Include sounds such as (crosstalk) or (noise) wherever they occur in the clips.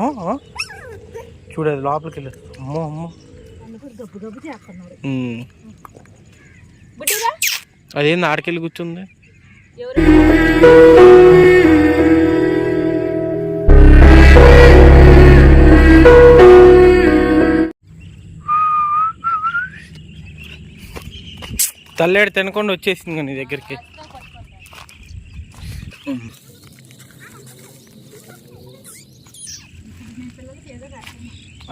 ఆ. చూడదు లోపలికి వెళ్ళదు అమ్మో. అమ్మో అదేంది ఆడికెళ్ళి కూర్చుంది? తల్లేడు తినకుండా వచ్చేసింది కదా నీ దగ్గరికి.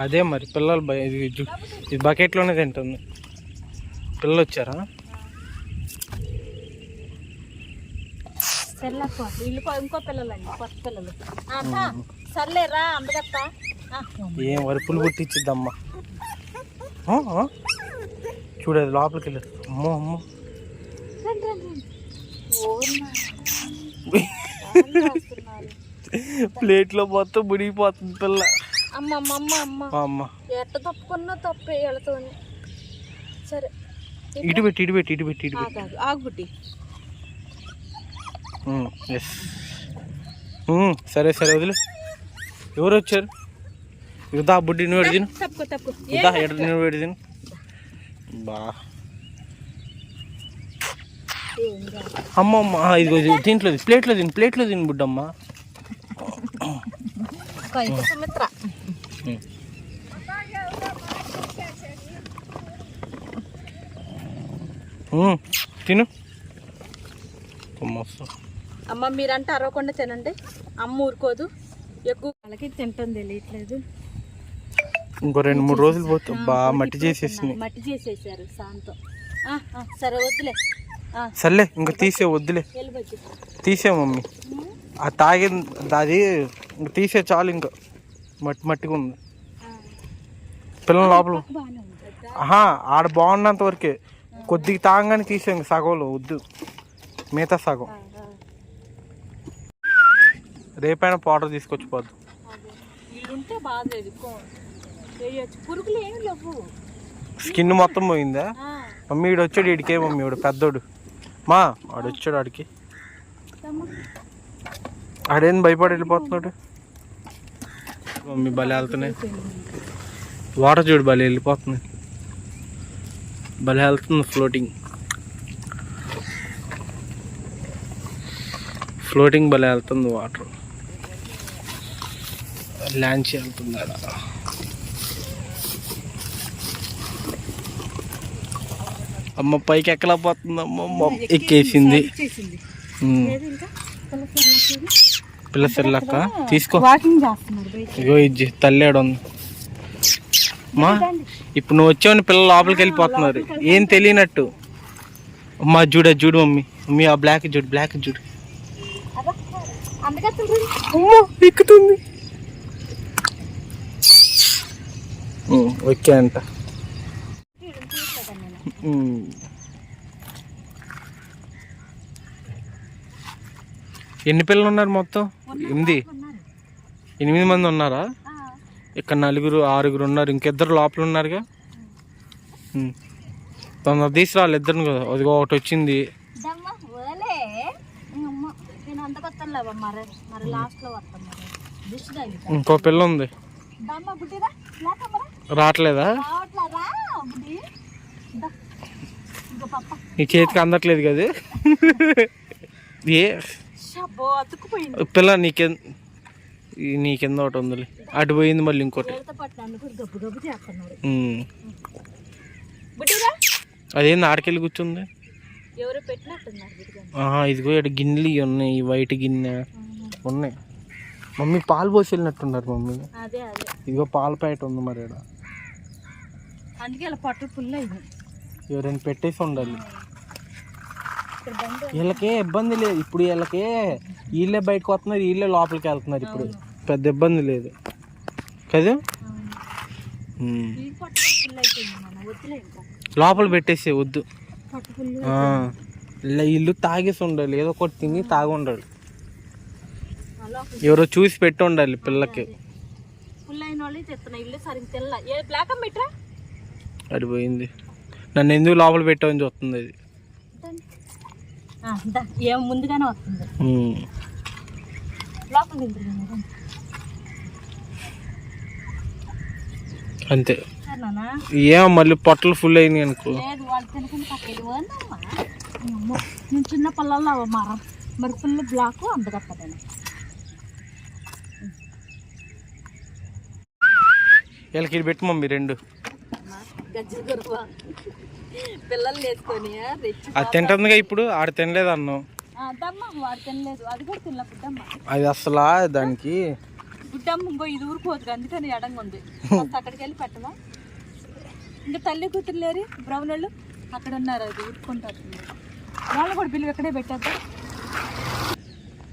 అదే మరి పిల్లలు ఇది బకెట్లోనే తింటుంది. పిల్లలు వచ్చారా ఇంకో పిల్లలండి కొత్త పిల్లలు. సర్లేరా ఏం వరుపులు పుట్టించిద్దమ్మా. చూడదు లోపలికి వెళ్ళదు అమ్మో అమ్మో. ప్లేట్లో మొత్తం మునిగిపోతుంది పిల్ల. అమ్మ అమ్మ ఎట్ట తప్పుకున్నా తప్పే వెళుతుంది సరే. ఇటు పెట్టి ఇటు పెట్టి ఇటు పెట్టి ఇటు పెట్టి ఆగు. ఆగు బుడ్డి ఎస్ సరే సరే వదిలే. ఎవరు వచ్చారు? ఇదా బుడ్డి నువ్వు తప్పుకో ఇదా ఎడు నువ్వు ఎడు తిను. బా. ఏం కాదు. అమ్మ అమ్మ ఆ, ఇదిగో ఇది దీంట్లో ప్లేట్లో తిను ప్లేట్లో తిను బుడ్డమ్మ. సుమిత్ర తిను. అమ్మ మీరంటే అరవకుండా తినండి. అమ్మ ఊరుకోదు. ఎక్కువ వాళ్ళకి తింటాం తెలియట్లేదు. ఇంకో రెండు మూడు రోజులు పోతే బాగా మట్టి చేసేసింది. మట్టి చేసేసారు సాంతో. ఆ, ఆ, సరే వద్దులే. ఆ, సర్లే ఇంకా తీసే వద్దులే. తీసే మమ్మీ. ఆ తాగి అది ఇంక తీసే చాలు ఇంకా. మట్టి మట్టిగా ఉంది. పిల్లల లోపల. ఆహా ఆడ బాగున్నంత వరకే. కొద్దిగా తాగగానే తీసే సగంలో వద్దు. మిగతా సగం. రేపైనా పౌడర్ తీసుకొచ్చిపోద్దు స్కిన్ మొత్తం పోయిందా? మమ్మీ ఈడు వచ్చాడు ఈడికే మమ్మీ ఈడు పెద్దోడు. మా ఆడు వచ్చాడు ఆడికి. ఆడేం భయపడి వెళ్ళిపోతున్నాడు? మమ్మీ భలే వెళ్తున్నాయి. వాటర్ చూడు భలే వెళ్ళిపోతుంది భలే వెళ్తుంది ఫ్లోటింగ్ ఫ్లోటింగ్ భలే వెళ్తుంది వాటర్ లాంచ్ వెళ్తుంది ఆడ. అమ్మ పైకి ఎక్కలేకపోతుంది అమ్మ. అమ్మ ఎక్కేసింది. ఇంకా? పిల్ల సెల్లక్క తీసుకో. ఇగో ఇది తల్లేడు మా ఇప్పుడు నువ్వు వచ్చావని పిల్లలు లోపలికి వెళ్ళిపోతున్నారు ఏం తెలియనట్టు. అమ్మా చూడ చూడు మమ్మీ. మమ్మీ ఆ బ్లాక్ చూడు బ్లాక్ చూడు. ఎక్కుతుంది. ఓకే అంట. ఎన్ని పిల్లలు ఉన్నారు మొత్తం? ఎనిమిది. ఎనిమిది మంది ఉన్నారా? ఇక్కడ నలుగురు ఆరుగురు ఉన్నారు. ఇంకిద్దరు లోపల ఉన్నారుగా. తొందర తీసుకురాలి ఇద్దరు కదా. అదిగో ఒకటి వచ్చింది. ఇంకో పిల్ల ఉంది. రావట్లేదా? నీ చేతికి అందట్లేదు కదా. ఏ పిల్ల నీకెన్ ఈ నీ కింద ఒకటి ఉందిలే. అటు పోయింది మళ్ళీ ఇంకోటి. అదేంది ఆడికెళ్ళి కూర్చుంది? ఇదిగో ఇక్కడ గిన్నెలు ఉన్నాయి వైట్ గిన్నె ఉన్నాయి. మమ్మీ పాలు పోసి వెళ్ళినట్టున్నారు మమ్మీ ఇదిగో పాల ప్యాకెట్ ఉంది మరి అయింది ఎవరైనా పెట్టేసి ఉండాలి. ఇక్కడ వీళ్ళకే ఇబ్బంది లేదు. ఇప్పుడు వీళ్ళకే వీళ్ళే బయటకు వస్తున్నారు వీళ్ళే లోపలికి వెళ్తున్నారు ఇప్పుడు. పెద్ద ఇబ్బంది లేదు. కదా? లోపల పెట్టేసి వద్దు. ఇల్లు తాగేసి ఉండాలి. ఏదో ఒకటి తిని తాగి ఉండాలి. ఎవరో చూసి పెట్టి ఉండాలి పిల్లకి అది. పోయింది. నన్ను ఎందుకు లోపల పెట్టామని చూస్తుంది అది. ఏం ముందుగానే వస్తుంది. లోపల అంతే. ఏం మళ్ళీ పొట్టలు ఫుల్ అయినాయి అనుకో. నేను చిన్న పళ్ళల్లో మరం మరి ఫుల్ బ్లాక్ అందగప్పదని వీళ్ళకి పెట్టుమమ్మి రెండు. గజ్జలు పిల్లలు వేసుకొని అది తింటుందిగా ఇప్పుడు ఆడ తినలేదు తినలేదు. అది అసలు దానికి? బుడ్డమ్మ ఇంకో ఇది ఊరుకోదు అందుకని ఎడంగా ఉంది. (laughs) అక్కడికి వెళ్ళి పెట్టమా? ఇంకా తల్లి కూతురు లేరు బ్రౌన్ వాళ్ళు అక్కడ ఉన్నారు అది ఊరుకుంటారు. వాళ్ళు కూడా బిల్లు ఎక్కడే పెట్టారు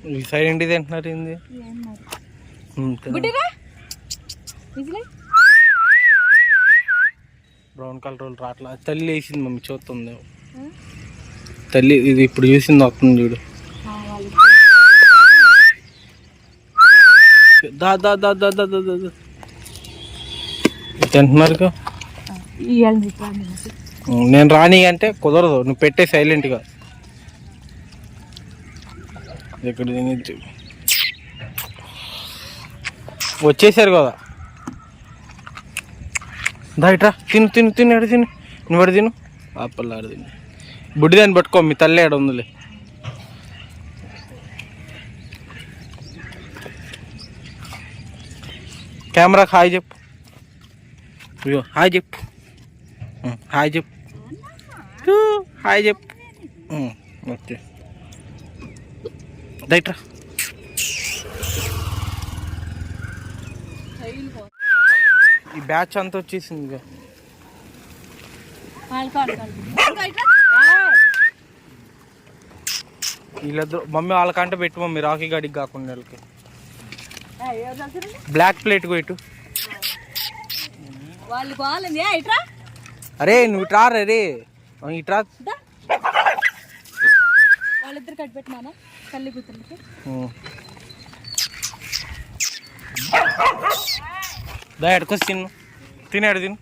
ఈ సైడ్ ఏంటి తింటున్నారు ఏంది? ఏం బ్రౌన్ కలర్ రోల్ రాట్లా తల్లి వేసింది మమ్మీ చూస్తుంది తల్లి ఇది ఇప్పుడు చూసింది వస్తుంది చూడు. దా దా దా దా దా దా నేను రాని అంటే కుదరదు. నువ్వు పెట్టే సైలెంట్గా. ఇక్కడ వచ్చేసారు కదా. దాయిట్రా తిను తిను తిను ఎడ తిను? నువ్వు ఎడ తిను? అప్పలు ఆడ తిను బుడ్డిదాన్ని పట్టుకో మీ తల్లి ఆడ ఉందిలే. కెమెరాకి హాయ్ చెప్పు. అయ్యో హాయ్ చెప్పు. హాయ్ చెప్పు. హాయ్ చెప్పు. ఓకే. దైట్రా ఈ బ్యాచ్ అంతా వచ్చేసింది వీళ్ళిద్దరు మమ్మీ వాళ్ళకంటే పెట్టు మమ్మీ రాఖీ గాడికి కాకుండా వాళ్ళకి. బ్లాక్ ప్లేట్ పెట్టు అరే నువ్వు ట్రా రే? ఇట్రా వాళ్ళిద్దరు కట్టి పెట్టినా తల్లి కూతురికి. దాడికొచ్చి తిన్ను తినాడు తిను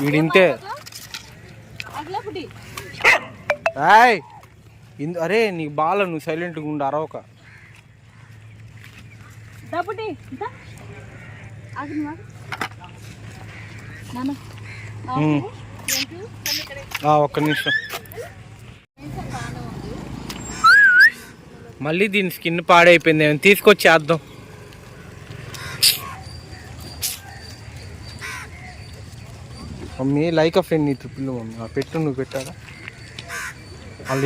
వీడు ఇంతే. ఇందు అరే నీకు బాల నువ్వు సైలెంట్గా ఉండు అరవక. ఒక్క నిమిషం. మళ్ళీ దీని స్కిన్ పాడైపోయింది తీసుకొచ్చి వేద్దాం మమ్మీ లైక్ ఆ ఫ్రెండ్ నీ ట్రిపుల్ మమ్మీ. ఆ పెట్టు నువ్వు పెట్టారా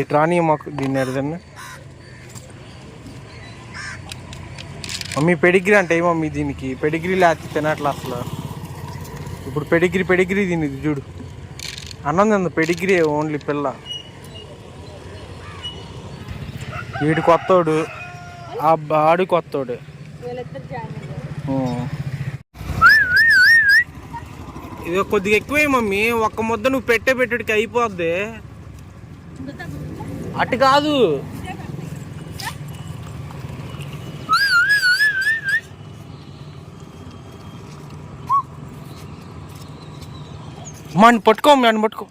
ఇటు రాని మాకు దీన్ని ఎడదన్నా మమ్మీ పెడిగ్రీ అంటే మమ్మీ దీనికి? పెడిగ్రీ లేకపోతే తినట్లా అసలు. ఇప్పుడు పెడిగ్రీ పెడిగ్రీ దీనికి చూడు. అన్నం పెడిగ్రీ ఓన్లీ పిల్ల. వీడు కొత్తోడు. ఆ బాడు కొత్తోడు. ఇది కొద్దిగా ఎక్కువే మమ్మీ. ఒక్క ముద్ద నువ్వు పెట్టే పెట్టుడికి అయిపోద్ది. అటు కాదు. మన పట్టుకో మమ్మీ పట్టుకో.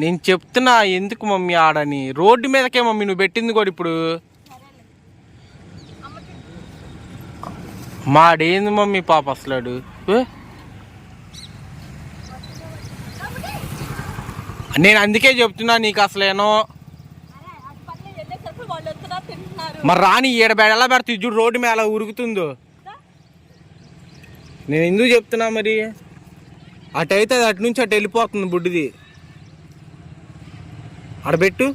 నేను చెప్తున్నా ఎందుకు మమ్మీ ఆడని? రోడ్డు మీదకే మమ్మీ నువ్వు పెట్టింది కూడా ఇప్పుడు. మాడేంది మమ్మీ పాప అసలాడు? నేను అందుకే చెప్తున్నా నీకు అసలేనో. మరి రాని ఈడ బెడ ఎలా పెడుతుంది చూడు రోడ్డు మీద అలా ఉరుకుతుందో. నేను ఎందుకు చెప్తున్నా మరి? అటు అయితే అది అటు నుంచి అటు వెళ్ళిపోతుంది బుడ్డిది. పెట్టు.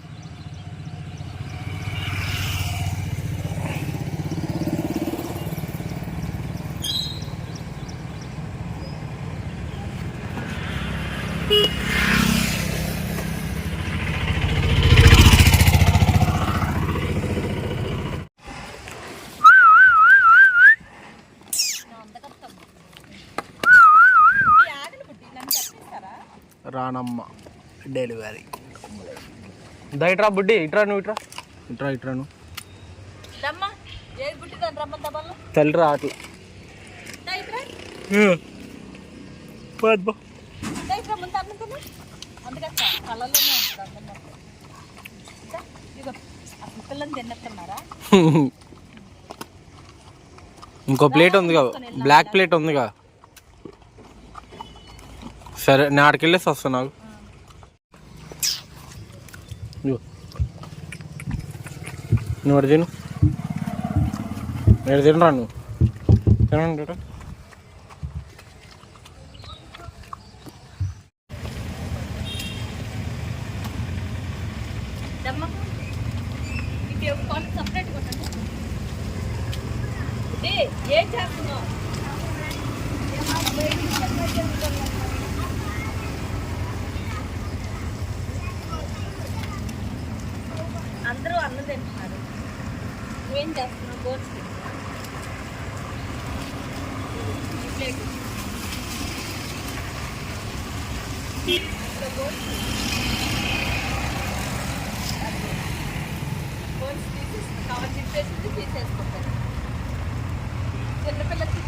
రానమ్మ డెలివరీ. దయట్రా బుడ్డి ఇట్రా నువ్వు ఇట్రా. ఇట్రా ఇట్రా నువ్వు. తెల్లరా అట్లా. (laughs) ఇంకో ప్లేట్ ఉందిగా బ్లాక్ ప్లేట్ ఉందిగా. సరే నేను ఆడికి వెళ్ళేసి వస్తాను నాకు నువ్వు అడి తిను. నేను తినరా నువ్వు? తినండి రా. దమ్మ ఇది ఒక కాల్ సపరేట్ కొట్టండి ఏ ఏం చేస్తున్నావు అందరూ అన్నం తింటున్నారు నువ్వేం చేస్తున్నావు? గోల్స్ ప్లేట్ గోల్స్ తీసేసి కవర్ చెప్పేసి తీసేసుకుంటాను. చిన్నపిల్లకి